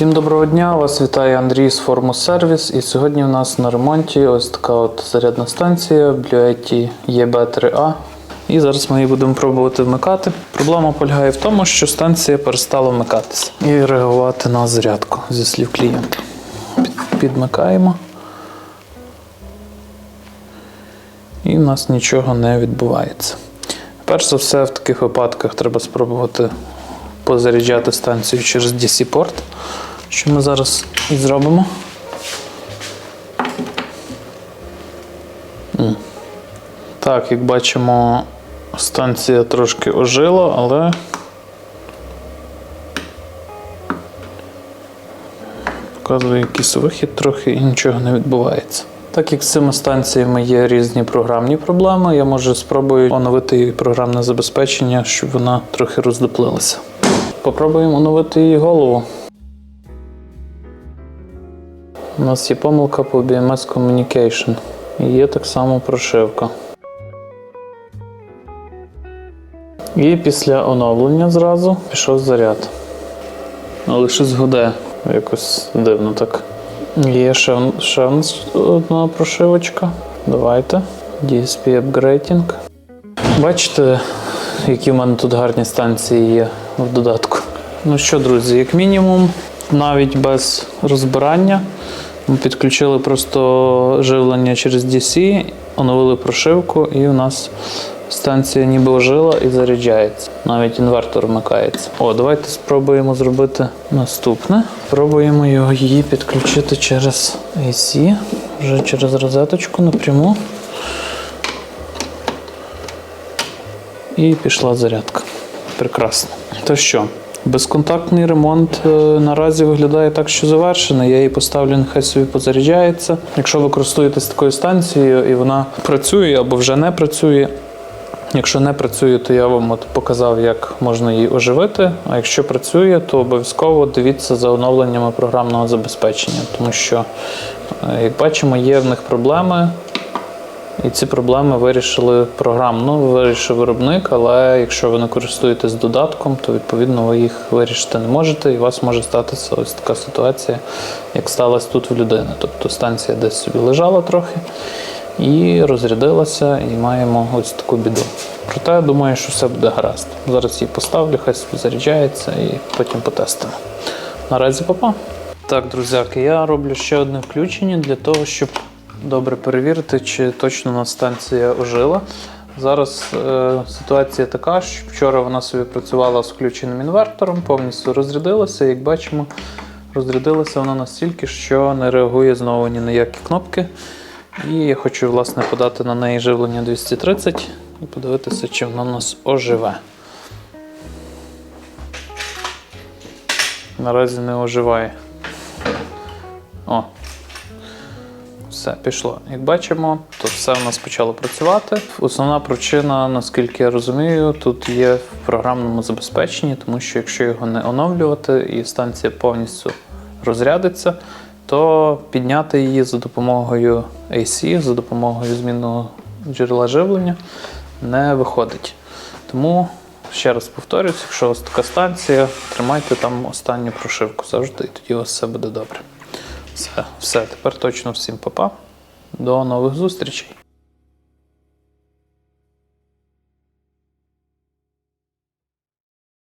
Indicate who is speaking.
Speaker 1: Всім доброго дня! Вас вітає Андрій з Форму Сервіс. І сьогодні у нас на ремонті ось така от зарядна станція Bluetti EB3A. І зараз ми її будемо пробувати вмикати. Проблема полягає в тому, що станція перестала вмикатися і реагувати на зарядку зі слів клієнта. Підмикаємо. І в нас нічого не відбувається. Перш за все, в таких випадках треба спробувати позаряджати станцію через DC-порт, що ми зараз і зробимо. Так, як бачимо, станція трошки ожила, але показує якийсь вихід трохи і нічого не відбувається. Так як з цими станціями є різні програмні проблеми, я може спробую оновити її програмне забезпечення, щоб вона трохи роздоплилася. Попробуємо оновити її голову. У нас є помилка по BMS Communication. І є так само прошивка. І після оновлення зразу пішов заряд. Але щось гуде. Якось дивно так. Є ще, ще одна прошивочка. Давайте. DSP Upgrading. Бачите, які в мене тут гарні станції є в додатку. Ну що, друзі, як мінімум, навіть без розбирання. Ми підключили просто живлення через DC, оновили прошивку, і у нас станція ніби ожила і заряджається. Навіть інвертор вмикається. О, давайте спробуємо зробити наступне. Пробуємо його її підключити через AC, вже через розеточку напряму. І пішла зарядка. Прекрасно. То що, безконтактний ремонт е, наразі виглядає так, що завершений. Я її поставлю, нехай собі позаряджається. Якщо ви користуєтесь такою станцією і вона працює або вже не працює. Якщо не працює, то я вам от показав, як можна її оживити. А якщо працює, то обов'язково дивіться за оновленнями програмного забезпечення, тому що, е, як бачимо, є в них проблеми. І ці проблеми вирішили програмно, вирішив виробник, але якщо ви не користуєтесь додатком, то відповідно ви їх вирішити не можете, і у вас може статися ось така ситуація, як сталася тут в людини. Тобто станція десь собі лежала трохи і розрядилася, і маємо ось таку біду. Проте я думаю, що все буде гаразд. Зараз її поставлю, хай заряджається і потім потестимо. Наразі папа. Так, друзяки, я роблю ще одне включення для того, щоб добре перевірити, чи точно у нас станція ожила. Зараз е, ситуація така, що вчора вона собі працювала з включеним інвертором, повністю розрядилася. Як бачимо, розрядилася вона настільки, що не реагує знову ні на які кнопки. І я хочу власне подати на неї живлення 230 і подивитися, чи воно у нас оживе. Наразі не оживає. О, все, пішло. Як бачимо, то все у нас почало працювати. Основна причина, наскільки я розумію, тут є в програмному забезпеченні, тому що якщо його не оновлювати і станція повністю розрядиться, то підняти її за допомогою AC, за допомогою змінного джерела живлення не виходить. Тому ще раз повторюсь, якщо у вас така станція, тримайте там останню прошивку завжди, і тоді у вас все буде добре. Все, все, тепер точно всім папа. До нових зустрічей.